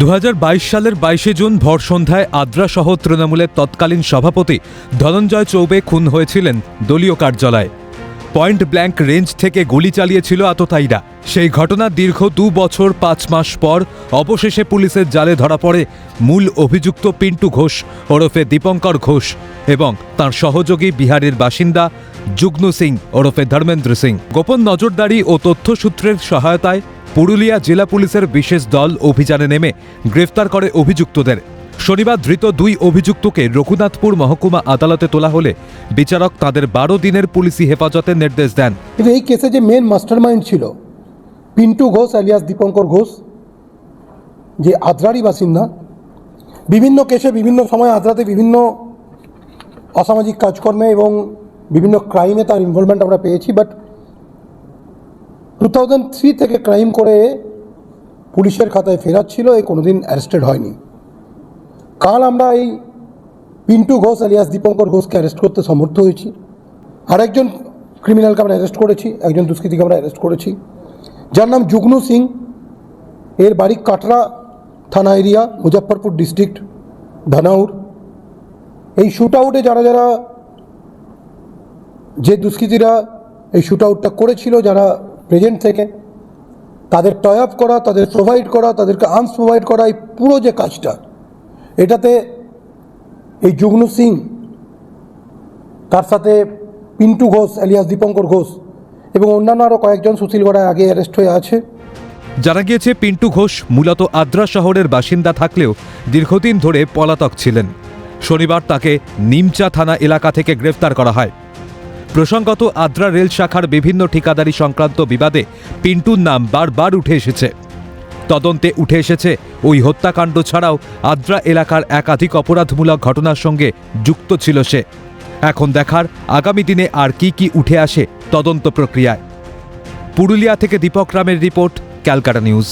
দু হাজার বাইশ সালের বাইশে জুন ভর সন্ধ্যায় আদ্রা সহ তৃণমূলের তৎকালীন সভাপতি ধনঞ্জয় চৌবে খুন হয়েছিলেন দলীয় কার্যালয়ে। পয়েন্ট ব্ল্যাঙ্ক রেঞ্জ থেকে গুলি চালিয়েছিল আততায়ীরা। সেই ঘটনা দীর্ঘ দু বছর পাঁচ মাস পর অবশেষে পুলিশের জালে ধরা পড়ে মূল অভিযুক্ত পিন্টু ঘোষ, ওরফে দীপঙ্কর ঘোষ এবং তার সহযোগী বিহারের বাসিন্দা যুগ্ন সিং, ওরফে ধর্মেন্দ্র সিং। গোপন নজরদারি ও তথ্যসূত্রের সহায়তায় পুরুলিয়া জেলা পুলিশের বিশেষ দল অভিযানে নেমে গ্রেফতার করে অভিযুক্তদের। শনিবার ধৃত দুই অভিযুক্তকে রঘুনাথপুর মহকুমা আদালতে তোলা হলে বিচারক তাদের বারো দিনের পুলিশি হেফাজতের নির্দেশ দেন। কিন্তু এই কেসে যে মেন মাস্টারমাইন্ড ছিল, পিন্টু ঘোষ আলিয়াস দীপঙ্কর ঘোষ, যে আদ্রারই বাসিন্দা, বিভিন্ন কেসে বিভিন্ন সময় আদ্রাতে বিভিন্ন অসামাজিক কাজকর্মে এবং বিভিন্ন ক্রাইমে তার ইনভলভমেন্ট আমরা পেয়েছি বাট টু থাউজেন্ড থ্রি থেকে ক্রাইম করে পুলিশের খাতায় ফেরাচ্ছিল এ কোনোদিন অ্যারেস্টেড হয়নি। কাল আমরা এই পিন্টু ঘোষ আলিয়াস দীপঙ্কর ঘোষকে অ্যারেস্ট করতে সমর্থ হয়েছি। আরেকজন ক্রিমিনালকে আমরা অ্যারেস্ট করেছি, একজন দুষ্কৃতীকে আমরা অ্যারেস্ট করেছি। যার নাম যুগ্নু সিং, এর বাড়ি কাটরা থানা এরিয়া মুজফ্ফরপুর ডিস্ট্রিক্ট ধনাউর। এই শ্যুট আউটে যারা যারা যে দুষ্কৃতীরা এই শ্যুট আউটটা করেছিল, যারা প্রেজেন্ট থেকে। তাদের টয় আপ করা, তাদের প্রোভাইড করা, তাদেরকে আর্মস প্রোভাইড করা, এই পুরো যে কাজটা, এটাতে এই যুগ্নু সিং, তার সাথে পিন্টু ঘোষ আলিয়াস দীপঙ্কর ঘোষ এবং অন্যান্য আরও কয়েকজন সুশীলগড়ায় আগে অ্যারেস্ট হয়ে আছে। জানা গিয়েছে পিন্টু ঘোষ, মূলত আদ্রা শহরের বাসিন্দা থাকলেও দীর্ঘদিন ধরে পলাতক ছিলেন। শনিবার তাকে নিমচা থানা এলাকা থেকে গ্রেফতার করা হয়। প্রসঙ্গত আদ্রা রেল শাখার বিভিন্ন ঠিকাদারি সংক্রান্ত বিবাদে পিন্টুর নাম বারবার উঠে এসেছে। তদন্তে উঠে এসেছে, ওই হত্যাকাণ্ড ছাড়াও আদ্রা এলাকার একাধিক অপরাধমূলক ঘটনার সঙ্গে যুক্ত ছিল সে। এখন দেখার আগামী দিনে আর কি কি উঠে আসে তদন্ত প্রক্রিয়ায়। পুরুলিয়া থেকে দীপক রামের রিপোর্ট, ক্যালকাটা নিউজ।